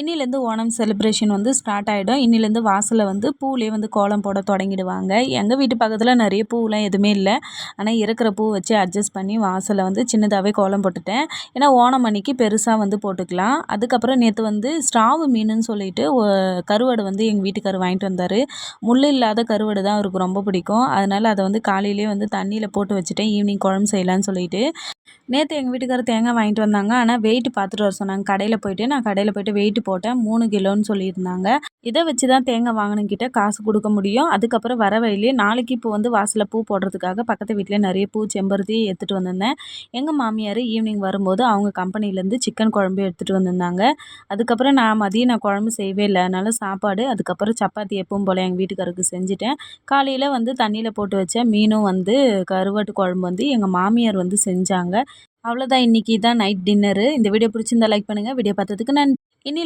இன்னிலேருந்து ஓணம் செலிப்ரேஷன் வந்து ஸ்டார்ட் ஆகிடும் இன்னிலேருந்து வாசலில் வந்து பூவிலே வந்து கோலம் போட தொடங்கிடுவாங்க. எங்கள் வீட்டு பக்கத்தில் நிறைய பூவெலாம் எதுவுமே இல்லை. ஆனால் இருக்கிற பூ வச்சு அட்ஜஸ்ட் பண்ணி வாசலில் வந்து சின்னதாகவே கோலம் போட்டுட்டேன். ஏன்னா ஓணம் அன்னைக்கு பெருசாக வந்து போட்டுக்கலாம். அதுக்கப்புறம் நேற்று வந்து ஸ்ட்ராவு மீனுன்னு சொல்லிட்டு கருவாடு வந்து எங்கள் வீட்டுக்காரர் வாங்கிட்டு வந்தார். முள் இல்லாத கருவாடு தான் அவருக்கு ரொம்ப பிடிக்கும். அதனால் அதை வந்து காலையிலே வந்து தண்ணியில் போட்டு வச்சுட்டேன். ஈவினிங் குழம்பு செய்யலான்னு சொல்லிட்டு. நேற்று எங்கள் வீட்டுக்காரர் தேங்காய் வாங்கிட்டு வந்தாங்க. ஆனால் வெயிட் பார்த்துட்டு வர சொன்னாங்க. கடையில் போயிட்டு நான் கடையில் போயிட்டு வெயிட் போட்டேன். மூணு கிலோன்னு சொல்லியிருந்தாங்க. இதை வச்சு தான் தேங்காய் வாங்கினங்கிட்ட காசு கொடுக்க முடியும். அதுக்கப்புறம் வர வழியிலே நாளைக்கு இப்போ வந்து வாசலில் பூ போடுறதுக்காக பக்கத்து வீட்டில் நிறைய பூ செம்பருத்தி எடுத்துகிட்டு வந்திருந்தேன். எங்கள் மாமியார் ஈவினிங் வரும்போது அவங்க கம்பெனிலேருந்து சிக்கன் குழம்பு எடுத்துகிட்டு வந்திருந்தாங்க. அதுக்கப்புறம் நான் மதியம் நான் குழம்பு செய்யவே இல்லை. அதனால் சாப்பாடு அதுக்கப்புறம் சப்பாத்தி எப்பவும் போல் எங்கள் வீட்டுக்காரருக்கு செஞ்சுட்டேன். காலையில் வந்து தண்ணியில் போட்டு வச்ச மீனும் வந்து கருவாட்டு குழம்பு வந்து எங்கள் மாமியார் வந்து செஞ்சாங்க. அவ்வளோதான் இன்றைக்கி தான் நைட் டின்னரு. இந்த வீடியோ பிடிச்சிருந்தா லைக் பண்ணுங்கள் வீடியோ பார்த்ததுக்கு நான் இனி